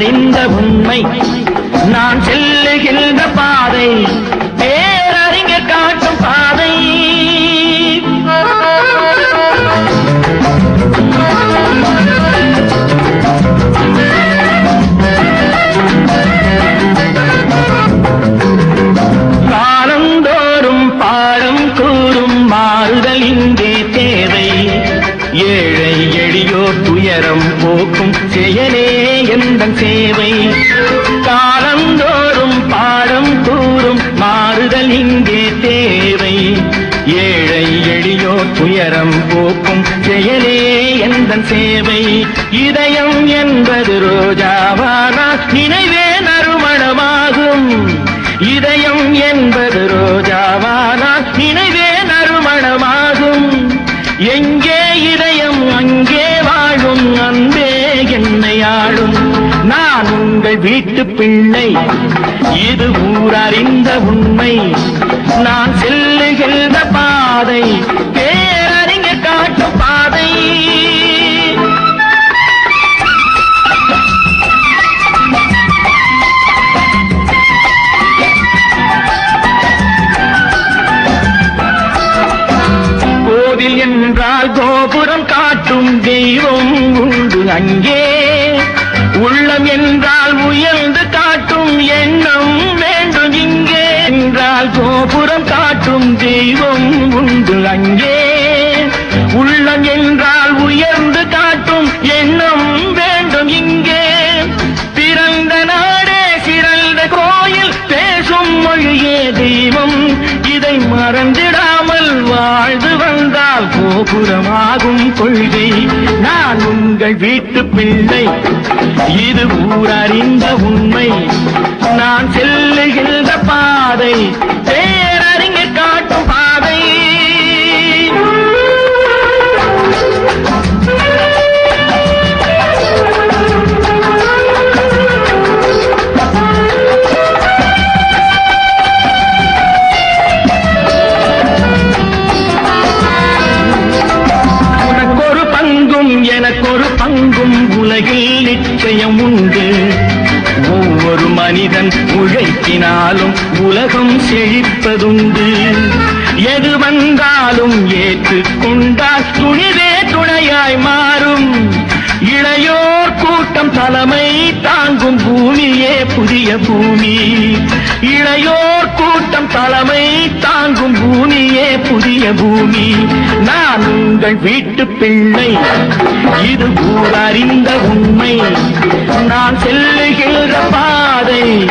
அறிந்த உண்மை. தேவை. இதயம் என்பது ரோஜாவானா? நினைவே நறுமணமாகும். இதயம் என்பது ரோஜாவானா? நினைவே நறுமணமாகும். எங்கே இதயம் அங்கே வாழும்? அன்பே என்னை ஆளும். நான் உங்கள் வீட்டு பிள்ளை. இது ஊரறிந்த உண்மை. நான் செல்லுகின்ற உண்டு அங்கே உள்ளம் என்றால் உயர்ந்து காட்டும் எண்ணம் வேண்டும் இங்கே. பிறந்த நாடே சிறந்த கோயில் பேசும் மொழியே தெய்வம். இதை மறந்திடாமல் வாழ்ந்து வந்தால் கோபுரமாகும் கொள்கை. நான் உங்கள் வீட்டு பிள்ளை இது ஊரறிந்த உண்மை. நான் செல்லுகின்ற பாதை உழைக்கும் உலகில் நிச்சயம் உண்டு ஒவ்வொரு மனிதன் உழைக்கினாலும் உலகம் செழிப்பதுண்டு. எது வந்தாலும் ஏற்றுக்கொண்டால் துணிவே துணையாய் மாறும். இளையோர் கூட்டம் தலைமை தாங்கும் பூமியே புதிய பூமி. இளையோர் கூட்டம் தலை பூமி நான் உங்கள் வீட்டு பிள்ளை. இது ஊரறிந்த உண்மை. நான் செல்லுகின்ற பாதை.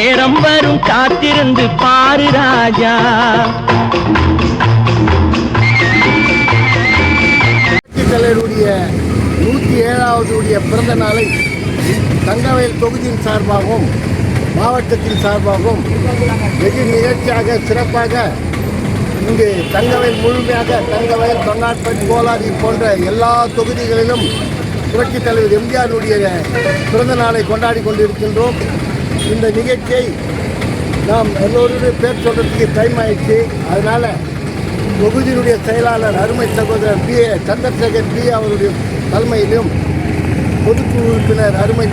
நேரம் வரும் காத்திருந்து பாரு ராஜா. புரட்சித் நூற்றி ஏழாவது உடைய பிறந்த நாளை தங்கவயல் தொகுதியின் சார்பாகவும் மாவட்டத்தின் சார்பாகவும் வெகு நிகழ்ச்சியாக சிறப்பாக இங்கு தங்கவயல் முழுமையாக தங்கவயல் தொண்டாட்பட் கோலாதி போன்ற எல்லா தொகுதிகளிலும் புரட்சித் தலைவர் எம்ஜிஆருடைய பிறந்த நாளை கொண்டாடி கொண்டிருக்கின்றோம். இந்த நிகழ்ச்சியை நாம் எல்லோருடைய பேர் சொல்கிறதுக்கு டைம் ஆயிடுச்சு. அதனால் தொகுதியினுடைய செயலாளர் அருமை சகோதரர் பி. ஏ. சந்திரசேகர் பி. அவருடைய தலைமையிலும் பொதுக்குழு உறுப்பினர் அருமை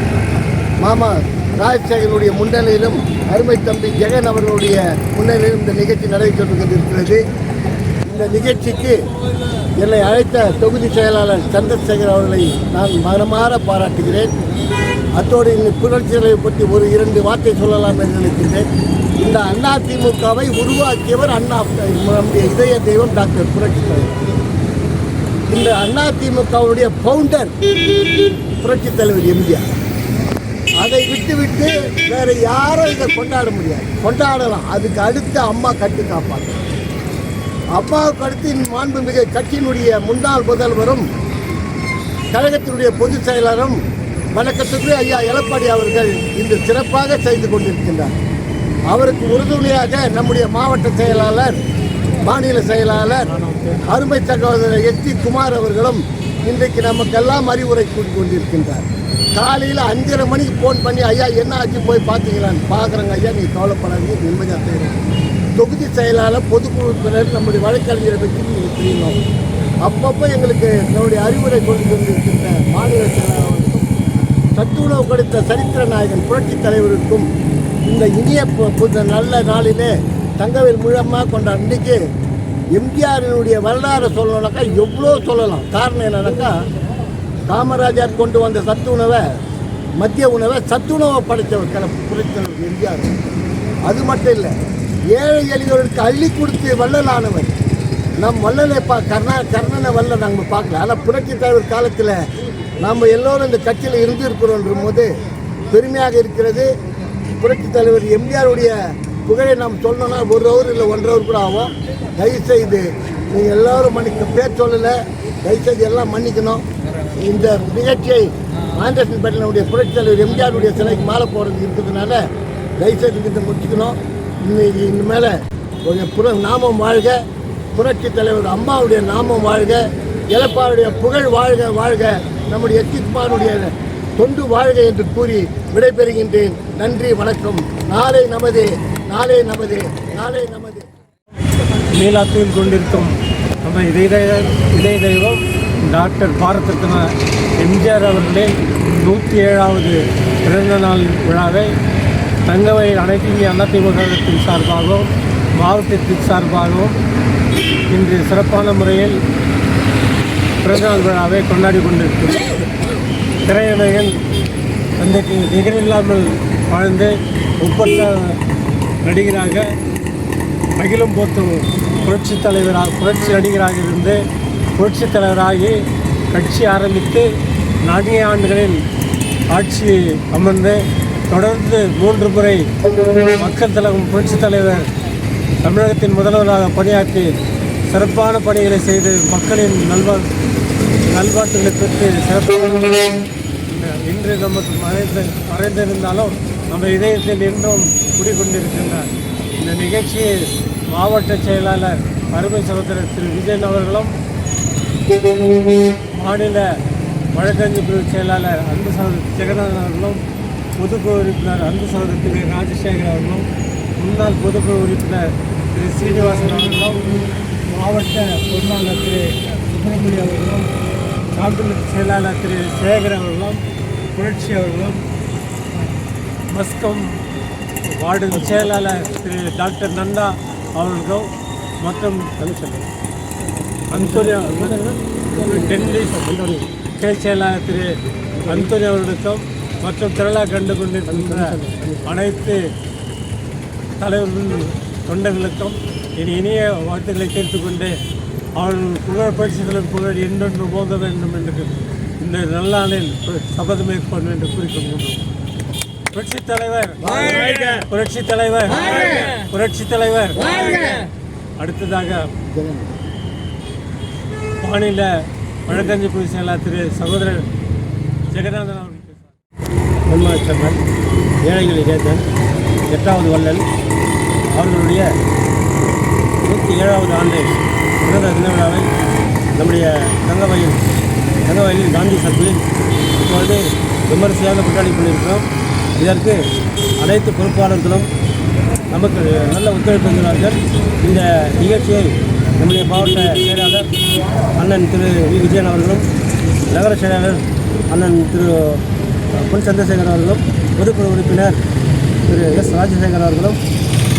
மாமா ராஜசேகருடைய முன்னிலையிலும் அருமை தம்பி ஜெகன் அவர்களுடைய முன்னிலையிலும் இந்த நிகழ்ச்சி நடைபெற்று கொண்டிருக்கிறது. இந்த நிகழ்ச்சிக்கு என்னை அழைத்த தொகுதி செயலாளர் சந்திரசேகர் அவர்களை நான் மனமாற பாராட்டுகிறேன். அத்தோடு இந்த புரட்சிகளை பற்றி ஒரு இரண்டு வார்த்தை சொல்லலாம் என்று நினைக்கின்றேன். இந்த அண்ணா திமுகவை உருவாக்கியவர் அண்ணா நம்முடைய இதய தெய்வம் டாக்டர் புரட்சி தலைவர். இந்த அண்ணா திமுகவுடைய பவுண்டர் புரட்சி தலைவர் எம்ஜிஆர். அதை விட்டுவிட்டு வேற யாரும் இதை கொண்டாட முடியாது. கொண்டாடலாம். அதுக்கு அடுத்து அம்மா கட்டு காப்பாங்க அம்மாவுக்கு அடுத்து மாண்புமிகு கட்சியினுடைய முன்னாள் முதல்வரும் கழகத்தினுடைய பொதுச் செயலரும் வணக்கத்துக்கு ஐயா எடப்பாடி அவர்கள் இன்று சிறப்பாக செய்து கொண்டிருக்கின்றார். அவருக்கு உறுதுணையாக நம்முடைய மாவட்ட செயலாளர் மாநில செயலாளர் அருமை சகோதரர் எஸ் குமார் அவர்களும் இன்றைக்கு நமக்கெல்லாம் அறிவுரை கூறி கொண்டிருக்கின்றார். காலையில் அஞ்சரை மணிக்கு ஃபோன் பண்ணி ஐயா என்ன ஆச்சு? போய் பார்த்தீங்களான்னு பார்க்குறேங்க ஐயா நீங்கள் கவலைப்படாதீங்க நிம்மதியாக செய்கிறேன் தொகுதி செயலாளர் பொதுக்குழு உறுப்பினர் நம்முடைய வழக்கறிஞரை பற்றி நீங்கள் தெரியணும் அப்பப்போ எங்களுக்கு நம்முடைய அறிவுரை கொண்டு கொண்டிருக்கின்ற மாநில செயலாளர் சத்துணவு கொடுத்த சரித்திர நாயகன் புரட்சித் தலைவருக்கும் இந்த இனிய பு- புது நல்ல நாளிலே தங்கவேல் முழமாக கொண்ட அன்றைக்கு எம்ஜிஆரினுடைய வரலாறு சொல்லணும்னாக்கா எவ்வளோ சொல்லலாம். காரணம் என்னன்னாக்கா காமராஜர் கொண்டு வந்த சத்து உணவை மத்திய உணவை சத்துணவை படைத்தவர் கல புரட்சித்தலைவர் எம்ஜிஆர். அது மட்டும் இல்லை ஏழை எளியவர்களுக்கு அள்ளி கொடுத்து வள்ளலானவர். நம் வள்ளலை பா கர்ணா கர்ணனை வல்ல நாங்கள் பார்க்கல. ஆனால் புரட்சி தலைவர் காலத்தில் நாம் எல்லோரும் இந்த கட்சியில் இருந்திருக்கிறோன்ற போது பெருமையாக இருக்கிறது. புரட்சி தலைவர் எம்ஜிஆருடைய புகழை நாம் சொல்லணும்னா ஒரு ஹவர் இல்லை ஒன்றரை ஹவர் கூட ஆகும். தயவுசெய்து நீங்கள் எல்லோரும் மன்னிக்க பேர் சொல்லலை. தயவுசெய்து எல்லாம் மன்னிக்கணும். இந்த நிகழ்ச்சியை ஆண்டர்சன் பேட்டனுடைய புரட்சி தலைவர் எம்ஜிஆருடைய சிலைக்கு மாலை போகிறது இருக்கிறதுனால தயவுசெய்து இதை முடிச்சுக்கணும். இன்னைக்கு இனிமேல் கொஞ்சம் புற நாமம் வாழ்க. புரட்சி தலைவர் அம்மாவுடைய நாமம் வாழ்க. இழப்பாருடைய புகழ் வாழ்க வாழ்க. நம்முடைய எச்சித்மானுடைய தொண்டு வாழ்க என்று கூறி விடைபெறுகின்றேன். நன்றி வணக்கம். நாளை நமது நாளை நமது நாளை நமது. மேலாத்தில் கொண்டிருக்கும் நம்ம இதய இதய தெய்வம் டாக்டர் பாரத் எம்ஜிஆர் அவர்களின் நூற்றி ஏழாவது பிறந்த நாள் விழாவை தங்கவை அனைத்து இந்திய அதிமுகத்தின் சார்பாகவும் மாவட்டத்தின் சார்பாகவும் இன்று சிறப்பான முறையில் பிறந்தநாள் விழாவை கொண்டாடி கொண்டிருக்கிறோம் திரையுலகில் அன்றைக்கு நிகரில்லாமல் வாழ்ந்து ஒப்பந்த நடிகராக அகிலம் போத்தும் புரட்சி தலைவராக புரட்சி நடிகராக இருந்து புரட்சி தலைவராகி கட்சி ஆரம்பித்து நான்கே ஆண்டுகளில் ஆட்சி அமர்ந்து தொடர்ந்து மூன்று முறை மக்கள் தலைவர் புரட்சி தலைவர் தமிழகத்தின் முதல்வராக பணியாற்றி சிறப்பான பணிகளை செய்து மக்களின் நல்வா நல்வாழ்த்துக்களை பெற்று சிறப்பாக இன்று நமக்கு மறைந்து மறைந்திருந்தாலும் நம்ம இதயத்தில் இன்றும் குடிக்கொண்டிருக்கின்றார் இந்த நிகழ்ச்சியை மாவட்ட செயலாளர் அருமை சகோதரர் திரு விஜயன் அவர்களும் மாநில வழக்கறிஞர் பிரிவு செயலாளர் அன்பு சகோதரர் ஜெகநாதன் அவர்களும் பொதுக்குழு உறுப்பினர் அன்பு சகோதரர் திரு ராஜசேகர் அவர்களும் முன்னாள் பொதுக்குழு உறுப்பினர் திரு சீனிவாசன் அவர்களும் மாவட்ட பொருளாளர் திரு சுப்பிரமணியம் அவர்களும் காங்கிரஸ் செயலாளர் திரு சேகர் அவர்களும் புரட்சி அவர்களும் மஸ்கம் வார்டு செயலாளர் திரு டாக்டர் நந்தா அவர்களுக்கும் மற்றும் அந்தோனியா டெல்லி கிளை செயலாளர் திரு அந்தோனி அவர்களுக்கும் மற்றும் திரளா கண்டு கொண்டிருக்கின்ற அனைத்து தலைவர்கள் தொண்டர்களுக்கும் இனி இனிய வாழ்த்துக்களை கேட்டுக்கொண்டு அவர்கள் புகழ் பரிசுகளின் புகழ் என்றென்று போக வேண்டும் என்று இந்த நல்லாளில் சபதம் மேற்கொண்டு என்று கூறிக்கொள்கின்றோம் புரட்சி தலைவர். புரட்சி தலைவர். புரட்சி தலைவர். அடுத்ததாக மாநில வழக்கறிஞர் குழு செயலாளர் திரு சகோதரர் ஜெகநாதன் அவர்கள் பேசுவார். பொன்மாச்சம்மன் ஏழைகள் எட்டாவது வள்ளல். அவர்களுடைய நூற்றி ஏழாவது ஆண்டு சுதந்திர தின விழாவை நம்முடைய தங்கவயல் தங்கவயலில் காந்தி சர்பில் இப்பொழுது விமரிசையாக கொண்டாடி கொண்டிருக்கிறோம் இதற்கு அனைத்து பொறுப்பாளர்களும் நமக்கு நல்ல ஒத்துழைப்பு தந்துள்ளார்கள் இந்த நிகழ்ச்சியை நம்முடைய மாவட்ட செயலாளர் அண்ணன் திரு வி. விஜயன் அவர்களும் நகர செயலாளர் அண்ணன் திரு பொன் சந்திரசேகர் அவர்களும் பொதுக்குழு உறுப்பினர் திரு எஸ். ராஜசேகர் அவர்களும்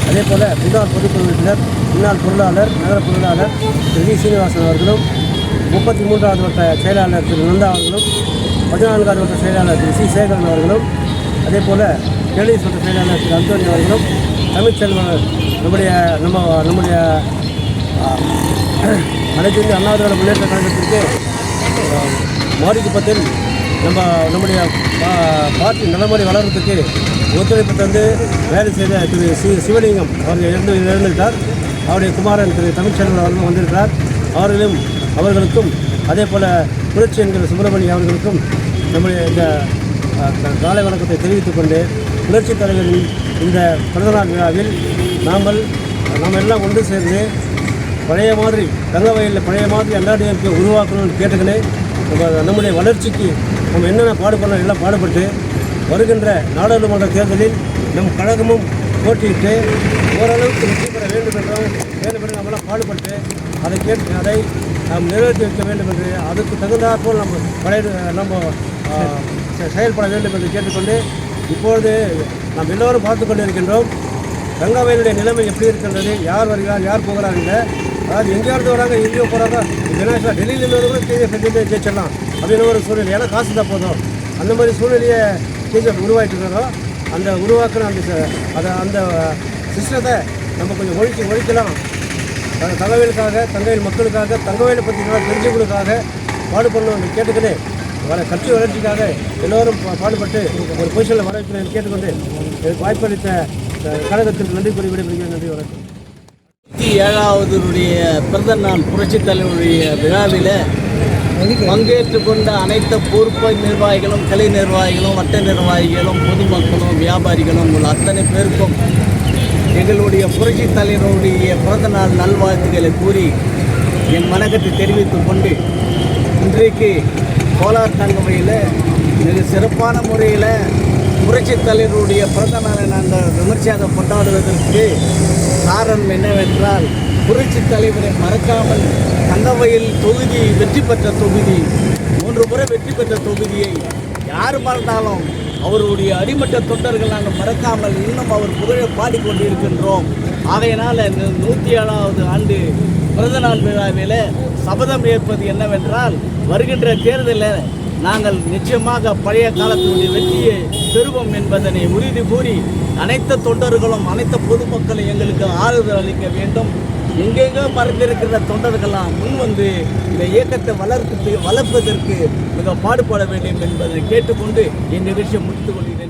அதே போல் முன்னாள் பொதுக்குழு உறுப்பினர் முன்னாள் பொருளாளர் நகர பொருளாளர் திரு வி சீனிவாசன் அவர்களும் முப்பத்தி மூன்றாவது வட்ட செயலாளர் திரு நந்தா அவர்களும் பதினான்காவது வட்ட செயலாளர் திரு சி. சேகரன் அவர்களும் அதே போல் கேளிஸ் வட்ட செயலாளர் திரு அந்தோனி அவர்களும் தமிழ்ச்செல்வன் நம்முடைய நம்ம நம்முடைய அனைத்து இந்திய அண்ணா முன்னேற்ற கழகத்திற்கு மாரிக்குப்பத்தில் நம்ம நம்முடைய பா- பார்ட்டி நலமுறை வளர்கிறதுக்கு ஒத்துழைப்பு தந்து வேலை செய்த திரு சி சிவலிங்கம் அவர்கள் இறந்து இறந்துவிட்டார். அவருடைய குமாரன் திரு தமிழ்ச்செல்வன் அவர்களும் வந்திருக்கிறார். அவர்களும் அவர்களுக்கும் அதே போல் புரட்சி என்கிற சுப்பிரமணியம் அவர்களுக்கும் நம்முடைய இந்த காலை வணக்கத்தை தெரிவித்துக் கொண்டு புரட்சித் தலைவரின் இந்த பிறந்தநாள் விழாவில் நாமல் நாம் எல்லாம் ஒன்று சேர்ந்து பழைய மாதிரி தங்க வயலில் பழைய மாதிரி அண்டாடியருக்கு உருவாக்கணும்னு கேட்டுக்கினே நம்ம நம்முடைய வளர்ச்சிக்கு நம்ம என்னென்ன பாடுபடணும் எல்லாம் பாடுபட்டு வருகின்ற நாடாளுமன்ற தேர்தலில் நம் கழகமும் போட்டியிட்டு ஓரளவுக்கு வெற்றி பெற வேண்டும் என்றும் வேண்டும் என்று நம்மளாம் பாடுபட்டு அதை கேட்டு அதை நாம் நிறைவேற்றி வைக்க வேண்டும் என்று அதுக்கு தகுந்தாற்போல் நம்ம பழைய நம்ம செ- செயல்பட வேண்டும் என்று கேட்டுக்கொண்டு இப்பொழுது நாம் எல்லோரும் பார்த்து கொண்டு இருக்கின்றோம் கங்காவையினுடைய நிலைமை எப்படி இருக்கின்றது யார் வருகிறார் யார் போகிறார் என்ற அதாவது எங்கேயாவது வராங்க எங்கேயோ போகிறாங்க தினேஷா டெல்லியிலேருந்து கூட கேஜிஎஃப் செஞ்சு ஜெயிச்சிடலாம் அப்படின்னு ஒரு சூழ்நிலை? ஏன்னா காசு தான் போதும். அந்த மாதிரி சூழ்நிலையை கேஜிஎஃப் உருவாக்கிட்டு இருக்கிறோம் அந்த உருவாக்குன அந்த அதை அந்த சிஸ்டத்தை நம்ம கொஞ்சம் ஒழிச்சு ஒழிக்கலாம். த- தங்கவேலுக்காக தங்கவேல் மக்களுக்காக தங்கவேலை பற்றி நல்லா தெரிஞ்சவங்களுக்காக பாடுபடணும் கேட்டுக்கிட்டு வர கட்சி வளர்ச்சிக்காக எல்லோரும் பாடுபட்டு ஒரு பொசிஷனில் வர வைக்கிறேன் கேட்டுக்கொண்டு எனக்கு வாய்ப்பளித்த கழகத்திற்கு நன்றி கூறி விடைபெறுகிறேன். நன்றி வணக்கம். இருபத்தி ஏழாவதுடைய பிறந்த நாள் புரட்சித் தலைவருடைய விழாவில் பங்கேற்று கொண்ட அனைத்து பொறுப்பு நிர்வாகிகளும் கலை நிர்வாகிகளும் வட்ட நிர்வாகிகளும் பொதுமக்களும் வியாபாரிகளும் உள்ள அத்தனை பேருக்கும் எங்களுடைய புரட்சித் தலைவருடைய பிறந்த நாள் நல்வாழ்த்துக்களை கூறி என் வணக்கத்தை தெரிவித்துக் கொண்டு இன்றைக்கு கோலார் தங்கமையில் மிக சிறப்பான முறையில் புரட்சித் தலைவருடைய பிறந்த நாளை நாங்கள் விமர்சையாக கொண்டாடுவதற்கு காரணம் என்னவென்றால் புரட்சித் தலைவரை மறக்காமல் தங்கவயல் தொகுதி வெற்றி பெற்ற தொகுதி மூன்று முறை வெற்றி பெற்ற தொகுதியை யார் மறந்தாலும் அவருடைய அடிமட்ட தொண்டர்கள் நாங்கள் மறக்காமல் இன்னும் அவர் புகழை பாடிக்கொண்டிருக்கின்றோம். ஆகையினால் நூற்றி ஏழாவது ஆண்டு பிறந்த நாள் விழாவில் சபதம் ஏற்பது என்னவென்றால் வருகின்ற தேர்தலில் நாங்கள் நிச்சயமாக பழைய காலத்தினுடைய வெற்றியை பெறுவோம் என்பதனை உறுதி கூறி அனைத்து தொண்டர்களும் அனைத்து பொதுமக்களும் எங்களுக்கு ஆறுதல் அளிக்க வேண்டும். எங்கெங்கோ மறைந்திருக்கிற தொண்டர்கள்லாம் முன் வந்து இந்த இயக்கத்தை வளர்த்து வளர்ப்பதற்கு மிக பாடுபட வேண்டும் என்பதை கேட்டுக்கொண்டு என் நிகழ்ச்சியை முடித்துக் கொள்கிறேன்.